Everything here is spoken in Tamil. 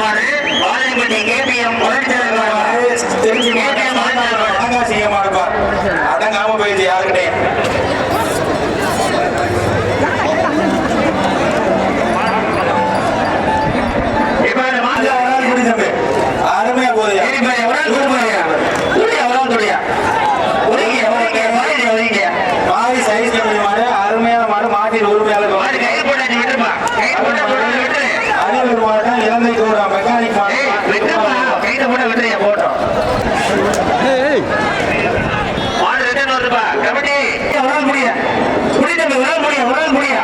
காளிப்பட்டி கேபிஎம் தெரிஞ்சு அடங்காசியமா இருப்பார் அடங்காம போயிடுச்சு யாருக்கிட்டே? இப்ப இந்த மாட்டு குடி தம்பி அருமையா ஒதுங்கியா. மாறி சைஸ் கம்மி மாடு அருமையான மாடு மாட்டின் உரிமையாளர் மாடு மாடு உடல் முடியா. புடி உடல் முடியா, உடல் முடியா.